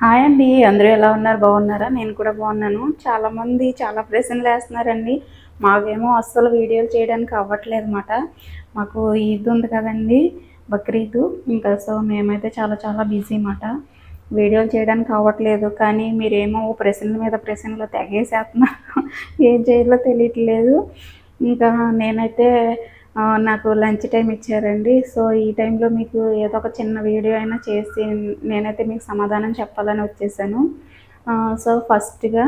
Hi అండి అందరూ ఎలా ఉన్నారు? బాగున్నారా? నేను కూడా బాగున్నాను. చాలామంది చాలా ప్రశ్నలు వేస్తున్నారండి. మాకేమో అస్సలు వీడియోలు చేయడానికి అవ్వట్లేదు అనమాట మాకు ఈద్ ఉంది కదండి బక్రీద్. ఇంకా సో మేమైతే చాలా చాలా బిజీ అన్నమాట. వీడియోలు చేయడానికి అవ్వట్లేదు. కానీ మీరేమో ప్రశ్నల మీద ప్రశ్నలు తెగేసేస్తున్నారు. ఏం చేయాలో తెలియట్లేదు. ఇంకా నేనైతే నాకు లంచ్ టైం ఇచ్చారండి. సో ఈ టైంలో మీకు ఏదో ఒక చిన్న వీడియో అయినా చేసి నేనైతే మీకు సమాధానం చెప్పాలని వచ్చేసాను. సో ఫస్ట్గా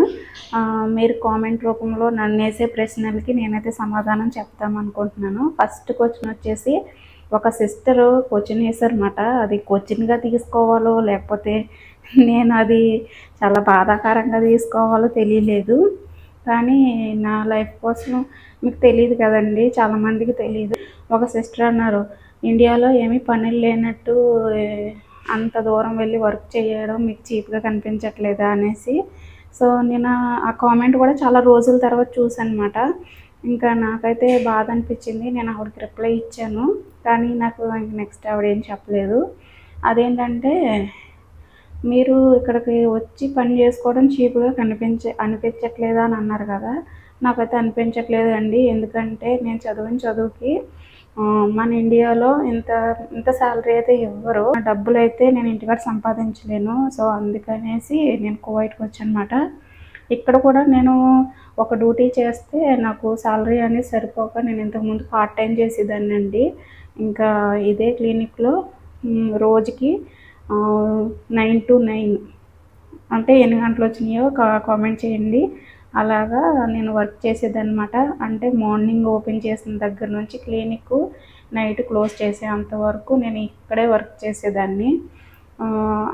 మీరు కామెంట్ రూపంలో నన్ను వేసే ప్రశ్నలకి నేనైతే సమాధానం చెప్తామనుకుంటున్నాను ఫస్ట్ క్వశ్చన్ వచ్చేసి ఒక సిస్టర్ క్వశ్చన్ వేశారన్నమాట. అది క్వశ్చన్గా తీసుకోవాలో లేకపోతే నేను అది చాలా బాధాకరంగా తీసుకోవాలో తెలియలేదు. కానీ నా లైఫ్ కోసం మీకు తెలియదు కదండి చాలామందికి తెలియదు ఒక సిస్టర్ అన్నారు ఇండియాలో ఏమీ పనులు లేనట్టు అంత దూరం వెళ్ళి వర్క్ చేయడం మీకు చీప్గా కనిపించట్లేదా? అనేసి. సో నేను ఆ కామెంట్ కూడా చాలా రోజుల తర్వాత చూసాను అనమాట ఇంకా నాకైతే బాధ అనిపించింది నేను ఆవిడకి రిప్లై ఇచ్చాను కానీ నాకు నెక్స్ట్ ఆవిడ ఏం చెప్పలేదు. అదేంటంటే మీరు ఇక్కడికి వచ్చి పని చేసుకోవడం చీప్గా కనిపించే అనిపించట్లేదా అని అన్నారు కదా. నాకైతే అనిపించట్లేదు అండి ఎందుకంటే నేను చదివిన చదువుకి మన ఇండియాలో ఇంత ఇంత శాలరీ అయితే ఇవ్వరు. డబ్బులు అయితే నేను ఇంటికాడ సంపాదించలేను. సో అందుకనేసి నేను కువైట్కి వచ్చానమాట. ఇక్కడ కూడా నేను ఒక డ్యూటీ చేస్తే నాకు శాలరీ అనేది సరిపోక నేను ఇంతకుముందు పార్ట్ టైం చేసేదాన్ని అండి ఇంకా ఇదే క్లినిక్లో రోజుకి నైన్ టు నైన్. అంటే ఎన్ని గంటలు వచ్చినాయో కా- కామెంట్ చేయండి. అలాగా నేను వర్క్ చేసేదన్నమాట. అంటే మార్నింగ్ ఓపెన్ చేసిన దగ్గర నుంచి క్లినిక్ నైట్ క్లోజ్ చేసేంత వరకు నేను ఇక్కడే వర్క్ చేసేదాన్ని.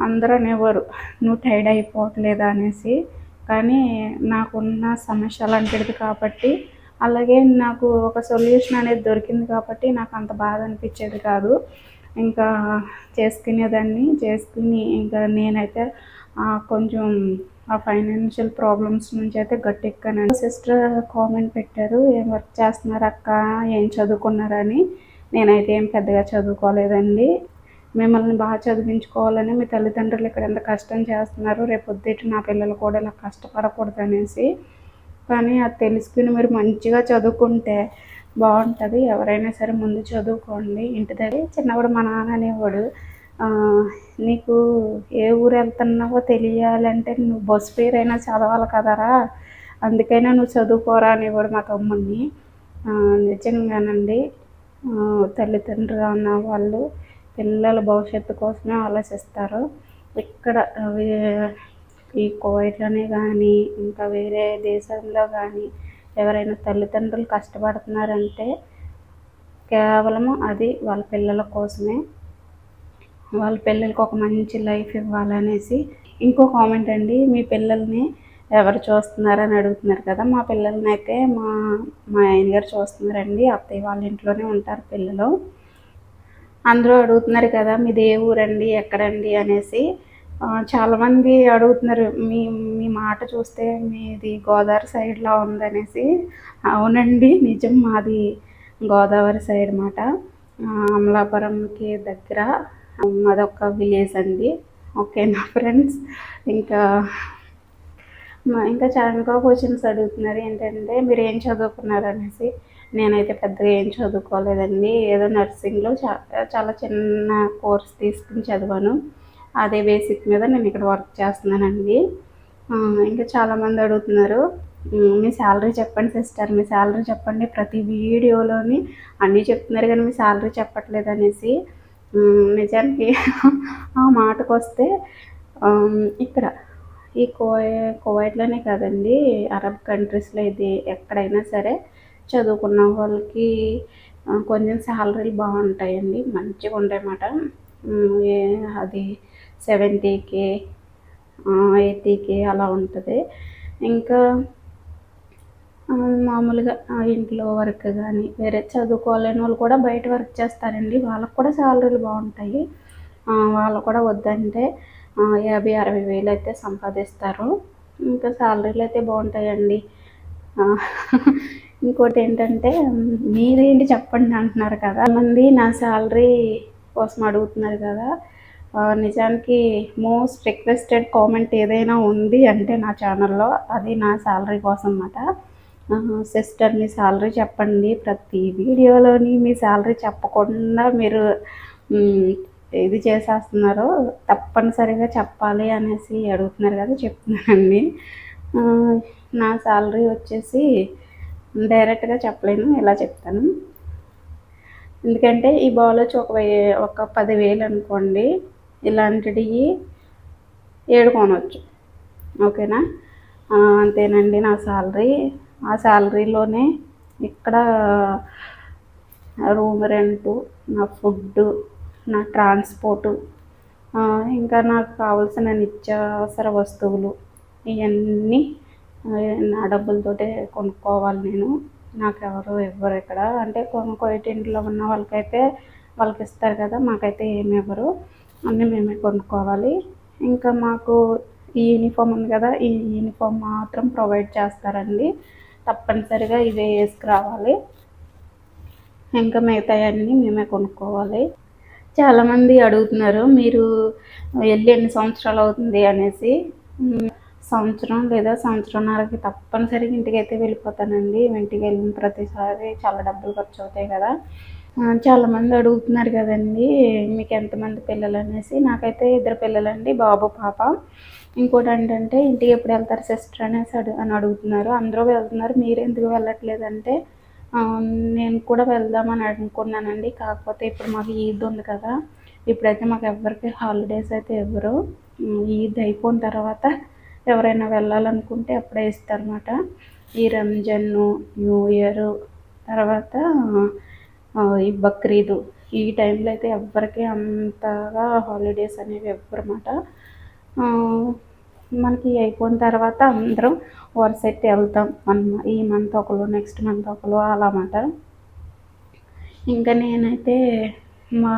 అందరూ అనేవారు నువ్వు టైర్డ్ అయిపోవట్లేదా? అనేసి. కానీ నాకున్న సమస్య అలాంటిది కాబట్టి అలాగే నాకు ఒక సొల్యూషన్ అనేది దొరికింది కాబట్టి నాకు అంత బాధ అనిపించేది కాదు. ఇంకా చేసుకునేదాన్ని చేసుకుని ఇంకా నేనైతే కొంచెం ఆ ఫైనాన్షియల్ ప్రాబ్లమ్స్ నుంచి అయితే గట్టెక్కాను. సిస్టర్ కామెంట్ పెట్టారు ఏం వర్క్ చేస్తున్నారు అక్క? ఏం చదువుకున్నారని? నేనైతే ఏం పెద్దగా చదువుకోలేదండి. మిమ్మల్ని బాగా చదివించుకోవాలని మీ తల్లిదండ్రులు ఇక్కడ ఎంత కష్టం చేస్తున్నారు రేపు పొద్దుట నా పిల్లలు కూడా ఇలా కష్టపడకూడదు అనేసి కానీ అది తెలుసుకుని మీరు మంచిగా చదువుకుంటే బాగుంటుంది. ఎవరైనా సరే ముందు చదువుకోండి. ఇంటి దగ్గర చిన్నప్పుడు మా నాన్న అనేవాడు నీకు ఏ ఊరు వెళ్తున్నావో తెలియాలంటే నువ్వు బస్ పేరైనా చదవాలి కదరా. అందుకైనా నువ్వు చదువుకోరా అనేవాడు మా తమ్ముడిని. నిజంగానండి తల్లిదండ్రులు అన్న వాళ్ళు పిల్లల భవిష్యత్తు కోసమే ఆలోచిస్తారు. ఇక్కడ ఈ కోవిడ్లోనే కానీ ఇంకా వేరే దేశంలో కానీ ఎవరైనా తల్లిదండ్రులు కష్టపడుతున్నారంటే కేవలం అది వాళ్ళ పిల్లల కోసమే. వాళ్ళ పిల్లలకి ఒక మంచి లైఫ్ ఇవ్వాలనేసి ఇంకో కామెంట్ అండి మీ పిల్లల్ని ఎవరు చూస్తున్నారని అడుగుతున్నారు కదా మా పిల్లల్ని అయితే మా మా ఆయన గారు చూస్తున్నారండి అత్తయ్య వాళ్ళ ఇంట్లోనే ఉంటారు పిల్లలు. అందరూ అడుగుతున్నారు కదా మీది ఏ ఊరండి ఎక్కడండి అనేసి చాలామంది అడుగుతున్నారు మీ మీ మాట చూస్తే మీది గోదావరి సైడ్లో ఉందనేసి. అవునండి నిజం మాది గోదావరి సైడ్ మాట. అమలాపురంకి దగ్గర అదొక విలేజ్ అండి. ఓకేనా ఫ్రెండ్స్? ఇంకా ఇంకా చాలా క్వశ్చన్స్ అడుగుతున్నారు ఏంటంటే మీరు ఏం చదువుకున్నారు అనేసి నేనైతే పెద్దగా ఏం చదువుకోలేదండి. ఏదో నర్సింగ్లో చాలా చిన్న కోర్స్ తీసుకుని చదివాను. అదే బేసిక్ మీద నేను ఇక్కడ వర్క్ చేస్తున్నానండి. ఇంకా చాలామంది అడుగుతున్నారు మీ శాలరీ చెప్పండి సిస్టర్ మీ శాలరీ చెప్పండి ప్రతి వీడియోలోని అన్నీ చెప్తున్నారు కానీ మీ శాలరీ చెప్పట్లేదు అనేసి. నిజానికి ఆ మాటకు వస్తే ఇక్కడ ఈ కోవై కువైట్లోనే కాదండి అరబ్ కంట్రీస్లో ఇది ఎక్కడైనా సరే చదువుకున్న వాళ్ళకి కొంచెం శాలరీలు బాగుంటాయండి మంచిగా ఉంటాయన్నమాట అది సెవెంటీకి ఎయిటీకి అలా ఉంటుంది. ఇంకా మామూలుగా ఇంట్లో వర్క్ కానీ వేరే చదువుకోలేని వాళ్ళు కూడా బయట వర్క్ చేస్తారండి. వాళ్ళకు కూడా శాలరీలు బాగుంటాయి. వాళ్ళు కూడా వద్దంటే యాభై అరవై వేలు అయితే సంపాదిస్తారు. ఇంకా శాలరీలు అయితే బాగుంటాయండి. ఇంకోటి ఏంటంటే మీరేంటి చెప్పండి అంటున్నారు కదా? మంది నా శాలరీ కోసం అడుగుతున్నారు కదా. నిజానికి మోస్ట్ రిక్వెస్టెడ్ కామెంట్ ఏదైనా ఉంది అంటే నా ఛానల్లో అది నా శాలరీ కోసం అన్నమాట సిస్టర్ మీ శాలరీ చెప్పండి ప్రతి వీడియోలోని మీ శాలరీ చెప్పకుండా మీరు ఇది చేసేస్తున్నారు తప్పనిసరిగా చెప్పాలి అనేసి అడుగుతున్నారు కదా చెప్తున్నానండి. నా శాలరీ వచ్చేసి డైరెక్ట్గా చెప్పలేను ఇలా చెప్తాను. ఎందుకంటే ఈ బాల్ వచ్చి ఒక ఒక పదివేలు అనుకోండి ఇలాంటివి ఏడు కొనవచ్చు ఓకేనా అంతేనండి నా శాలరీ. ఆ శాలరీలోనే ఇక్కడ రూమ్ రెంటు నా ఫుడ్ నా ట్రాన్స్పోర్టు ఇంకా నాకు కావాల్సిన నిత్యావసర వస్తువులు ఇవన్నీ నా డబ్బులతోటే కొనుక్కోవాలి నేను. నాకు ఎవరు ఇవ్వరు ఇక్కడ అంటే కొనుక్కోటి ఇంట్లో ఉన్న వాళ్ళకైతే వాళ్ళకి ఇస్తారు కదా మాకైతే ఏమి ఇవ్వరు. అన్నీ మేమే కొనుక్కోవాలి. ఇంకా మాకు ఈ యూనిఫామ్ ఉంది కదా ఈ యూనిఫామ్ మాత్రం ప్రొవైడ్ చేస్తారండి. తప్పనిసరిగా ఇవే వేసుకురావాలి. ఇంకా మిగతాయన్నీ మేమే కొనుక్కోవాలి. చాలామంది అడుగుతున్నారు మీరు వెళ్ళి ఎన్ని సంవత్సరాలు అవుతుంది అనేసి. సంవత్సరం లేదా సంవత్సరంన్నరకి తప్పనిసరిగా ఇంటికి అయితే వెళ్ళిపోతానండి. ఇంటికి వెళ్ళిన ప్రతిసారి చాలా డబ్బులు ఖర్చు అవుతాయి కదా. చాలామంది అడుగుతున్నారు కదండి మీకు ఎంతమంది పిల్లలు అనేసి నాకైతే ఇద్దరు పిల్లలండి బాబు పాప. ఇంకోటి ఏంటంటే ఇంటికి ఎప్పుడు వెళ్తారు సిస్టర్ అనేసి అడు అని అడుగుతున్నారు. అందరూ వెళ్తున్నారు మీరు ఎందుకు వెళ్ళట్లేదంటే నేను కూడా వెళ్దామని అనుకున్నానండి. కాకపోతే ఇప్పుడు మాకు ఈద్ ఉంది కదా ఇప్పుడైతే మాకు ఎవరికి హాలిడేస్ అయితే ఇవ్వరు. ఈద్ అయిపోయిన తర్వాత ఎవరైనా వెళ్ళాలనుకుంటే అప్పుడే ఇస్తారన్నమాట. ఈ రంజాన్ న్యూ ఇయర్ తర్వాత ఈ బక్రీదు. ఈ టైంలో అయితే ఎవ్వరికి అంతగా హాలిడేస్ అనేవి ఇవ్వరన్నమాట మనకి అయిపోయిన తర్వాత అందరం వరుస అయితే వెళ్తాం. మన ఈ మంత్ ఒకరు నెక్స్ట్ మంత్ ఒకరు అలా అన్నమాట. ఇంకా నేనైతే మా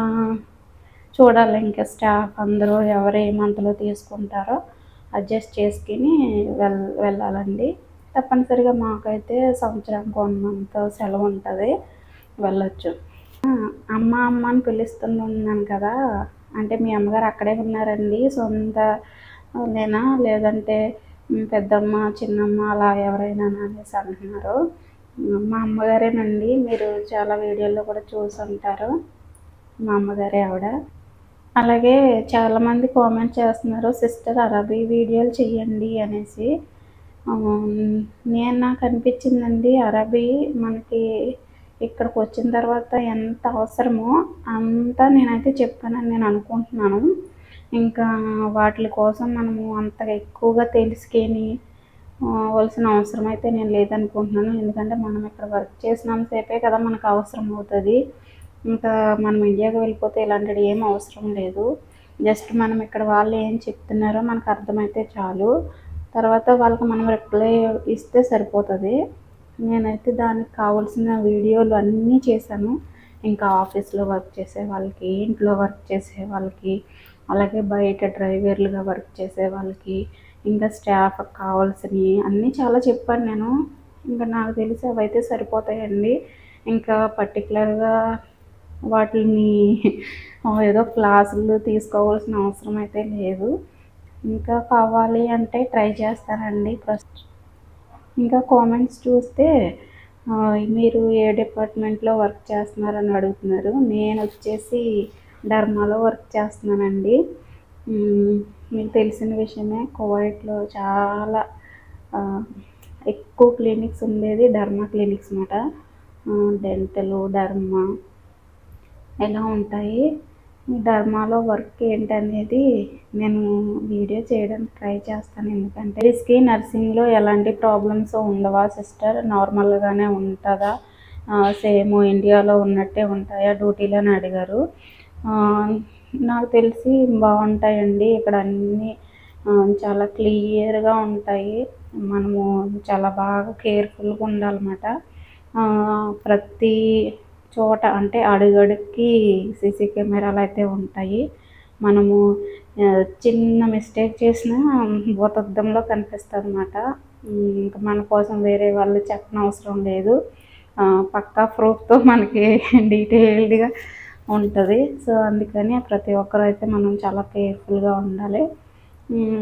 చూడాలి ఇంకా స్టాఫ్ అందరూ ఎవరు ఏ మంత్లో తీసుకుంటారో అడ్జస్ట్ చేసుకుని వెల్ వెళ్ళాలండి. తప్పనిసరిగా మాకైతే సంవత్సరానికి వన్ మంత్ సెలవు ఉంటుంది. వెళ్ళొచ్చు. అమ్మ అమ్మ అని పిలుస్తున్నాను కదా. అంటే మీ అమ్మగారు అక్కడే ఉన్నారండి. సొంత నేనా? లేదంటే పెద్దమ్మ చిన్నమ్మ అలా ఎవరైనా అనేసి అంటున్నారు. మా అమ్మగారేనండి. మీరు చాలా వీడియోల్లో కూడా చూసి ఉంటారు. మా అమ్మగారే ఆవిడ. అలాగే చాలామంది కామెంట్ చేస్తున్నారు సిస్టర్ అరబీ వీడియోలు చేయండి అనేసి. నేను నాకు అనిపించిందండి అరబీ మనకి ఇక్కడికి వచ్చిన తర్వాత ఎంత అవసరమో అంతా నేనైతే చెప్పానని నేను అనుకుంటున్నాను. ఇంకా వాటి కోసం మనము అంత ఎక్కువగా తెలుసుకొని వలసిన అవసరం అయితే నేను లేదనుకుంటున్నాను. ఎందుకంటే మనం ఇక్కడ వర్క్ చేసినంతసేపే కదా మనకు అవసరం అవుతుంది. ఇంకా మనం ఇండియాకి వెళ్ళిపోతే ఇలాంటివి ఏం అవసరం లేదు. జస్ట్ మనం ఇక్కడ వాళ్ళు ఏం చెప్తున్నారో మనకు అర్థమైతే చాలు. తర్వాత వాళ్ళకి మనం రిప్లై ఇస్తే సరిపోతుంది. నేనైతే దానికి కావాల్సిన వీడియోలు అన్నీ చేశాను. ఇంకా ఆఫీస్లో వర్క్ చేసే వాళ్ళకి ఇంట్లో వర్క్ చేసే వాళ్ళకి అలాగే బయట డ్రైవర్లుగా వర్క్ చేసే వాళ్ళకి ఇంకా స్టాఫ్ కావాల్సినవి అన్నీ చాలా చెప్పాను నేను. ఇంకా నాకు తెలిసి అవైతే సరిపోతాయండి. ఇంకా పర్టికులర్గా వాటిని ఏదో క్లాసులు తీసుకోవాల్సిన అవసరం అయితే లేదు. ఇంకా కావాలి అంటే ట్రై చేస్తానండి ఫస్ట్ ఇంకా కామెంట్స్ చూస్తే మీరు ఏ డిపార్ట్మెంట్లో వర్క్ చేస్తున్నారని అడుగుతున్నారు. నేను వచ్చేసి ధర్మాలో వర్క్ చేస్తున్నానండి. మీకు తెలిసిన విషయమే కోవైట్లో చాలా ఎక్కువ క్లినిక్స్ ఉండేది ధర్మా క్లినిక్స్ అన్నమాట డెంటల్ ధర్మా ఎలా ఉంటాయి? మీ ధర్మాలో వర్క్ ఏంటనేది నేను వీడియో చేయడానికి ట్రై చేస్తాను. ఎందుకంటే రిస్కి నర్సింగ్లో ఎలాంటి ప్రాబ్లమ్స్ ఉండవా సిస్టర్? నార్మల్గానే ఉంటుందా? సేమ్ ఇండియాలో ఉన్నట్టే ఉంటాయా డ్యూటీలో అని అడిగారు. నాకు తెలిసి బాగుంటాయండి. ఇక్కడ అన్నీ చాలా క్లియర్గా ఉంటాయి. మనము చాలా బాగా కేర్ఫుల్గా ఉండాలన్నమాట. ప్రతి చోట అంటే అడుగడుక్కి సీసీ కెమెరాలు అయితే ఉంటాయి. మనము చిన్న మిస్టేక్ చేసినా భూతద్దంలో కనిపిస్తుంది అనమాట ఇంకా మన కోసం వేరే వాళ్ళు చెప్పనవసరం లేదు. పక్కా ప్రూఫ్తో మనకి డీటెయిల్డ్గా ఉంటుంది. సో అందుకని ప్రతి ఒక్కరు అయితే మనం చాలా కేర్ఫుల్గా ఉండాలి.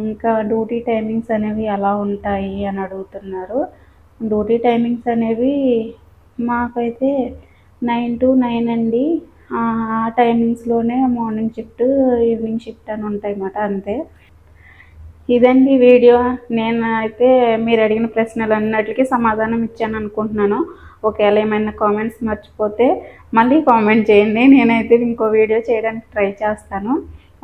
ఇంకా డ్యూటీ టైమింగ్స్ అనేవి ఎలా ఉంటాయి అని అడుగుతున్నారు. డ్యూటీ టైమింగ్స్ అనేవి మాకైతే నైన్ టు నైన్ అండి. ఆ టైమింగ్స్లోనే మార్నింగ్ షిఫ్ట్ ఈవినింగ్ షిఫ్ట్ అని ఉంటాయి అన్నమాట అంతే. ఇదండి వీడియో. నేను అయితే మీరు అడిగిన ప్రశ్నలు అన్నిటికీ సమాధానం ఇచ్చాను అనుకుంటున్నాను. ఒకవేళ ఏమైనా కామెంట్స్ మర్చిపోతే మళ్ళీ కామెంట్ చేయండి. నేనైతే ఇంకో వీడియో చేయడానికి ట్రై చేస్తాను.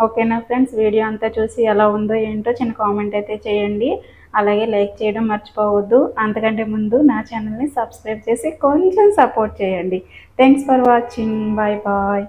ఓకేనా ఫ్రెండ్స్ వీడియో అంతా చూసి ఎలా ఉందో ఏంటో చిన్న కామెంట్ అయితే చేయండి. అలాగే లైక్ చేయడం మర్చిపోవద్దు. అంతకంటే ముందు నా ఛానల్ని సబ్స్క్రైబ్ చేసి కొంచెం సపోర్ట్ చేయండి. Thanks for watching bye bye